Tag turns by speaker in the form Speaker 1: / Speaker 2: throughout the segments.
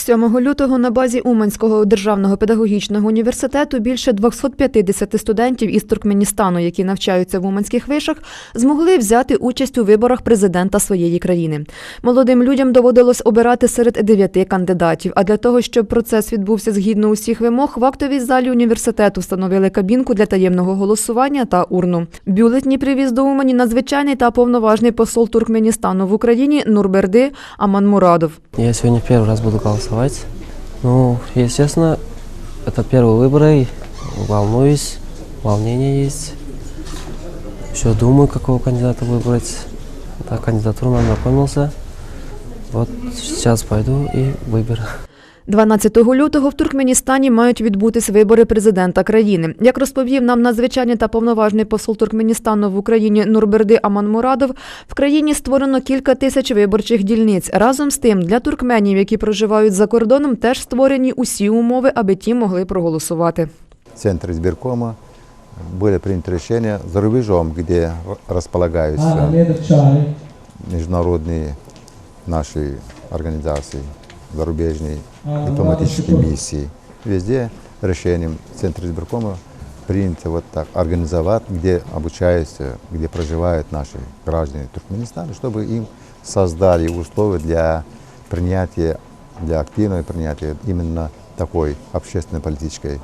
Speaker 1: 7 лютого на базі Уманського державного педагогічного університету більше 250 студентів із Туркменістану, які навчаються в уманських вишах, змогли взяти участь у виборах президента своєї країни. Молодим людям доводилось обирати серед дев'яти кандидатів. А для того, щоб процес відбувся згідно усіх вимог, в актовій залі університету встановили кабінку для таємного голосування та урну. Бюлетні привіз до Умані надзвичайний та повноважний посол Туркменістану в Україні Нурберди Аманмурадов.
Speaker 2: Я сегодня первый раз буду голосовать. Ну, естественно, это первые выборы. Волнуюсь, волнение есть. Еще думаю, какого кандидата выбрать. Да, кандидатуру ознакомился. Вот сейчас пойду и выберу.
Speaker 1: 12 лютого в Туркменістані мають відбутись вибори президента країни. Як розповів нам надзвичайний та повноважний посол Туркменістану в Україні Нурберди Аманмурадов, в країні створено кілька тисяч виборчих дільниць. Разом з тим, для туркменів, які проживають за кордоном, теж створені усі умови, аби ті могли проголосувати.
Speaker 3: в центре избиркома были приняты решения за рубежом, где располагаются международные наши организации, Зарубежные дипломатические миссии. Везде решением центра избиркома принято вот так организовать, где обучаются, где проживают наши граждане Туркменистана, чтобы им создали условия для принятия, для активного принятия именно такой общественно-политической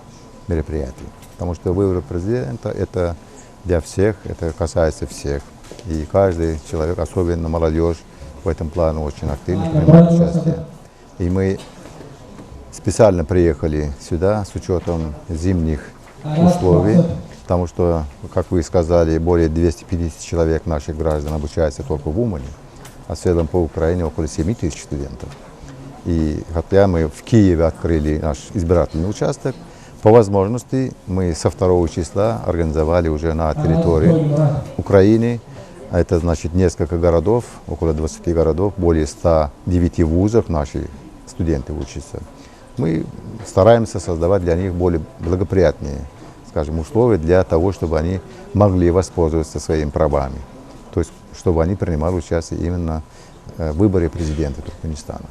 Speaker 3: мероприятий. Потому что выбор президента – это для всех, это касается всех. И каждый человек, особенно молодежь, в этом плане очень активно принимает участие. И мы специально приехали сюда с учетом зимних условий, потому что, как вы сказали, более 250 человек наших граждан обучаются только в Умане, а в целом по Украине около 7 тысяч студентов. И хотя мы в Киеве открыли наш избирательный участок, по возможности мы со 2 числа организовали уже на территории Украины, а это значит несколько городов, около 20 городов, более 109 вузов наши студенты учатся. Мы стараемся создавать для них более благоприятные, скажем, условия для того, чтобы они могли воспользоваться своими правами. То есть, чтобы они принимали участие именно э, в выборе президента Туркменистана.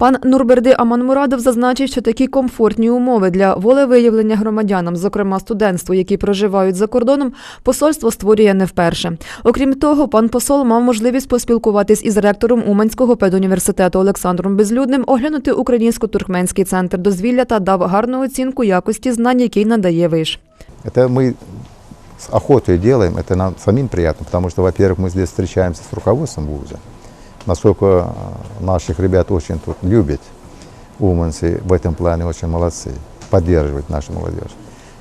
Speaker 1: Пан Нурберди Аманмурадов зазначив, що такі комфортні умови для волевиявлення громадянам, зокрема студентству, які проживають за кордоном, посольство створює не вперше. Окрім того, пан посол мав можливість поспілкуватись із ректором Уманського педуніверситету Олександром Безлюдним, оглянути українсько-туркменський центр дозвілля та дав гарну оцінку якості знань, який надає виш.
Speaker 3: Это мы с охотой делаем, это нам самим приятно, потому что, во-первых, мы здесь встречаемся с руководством вуза. Насколько э, наших ребят очень тут любят, уманцы в этом плане очень молодцы, поддерживают нашу молодежь.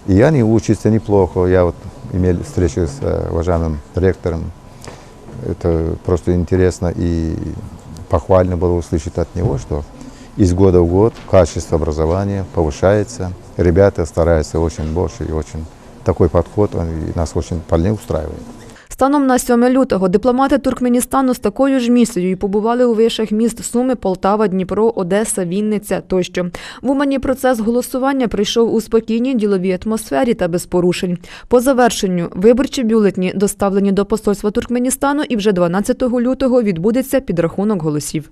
Speaker 3: И они учатся неплохо. Я вот имел встречу с э, уважаемым ректором. Это просто интересно и похвально было услышать от него, что из года в год качество образования повышается. Ребята стараются очень больше и очень такой подход он нас очень вполне устраивает.
Speaker 1: Станом на 7 лютого дипломати Туркменістану з такою ж місією побували у вишах міст Суми, Полтава, Дніпро, Одеса, Вінниця тощо. В Умані процес голосування прийшов у спокійній діловій атмосфері та без порушень. По завершенню виборчі бюлетні доставлені до посольства Туркменістану і вже 12 лютого відбудеться підрахунок голосів.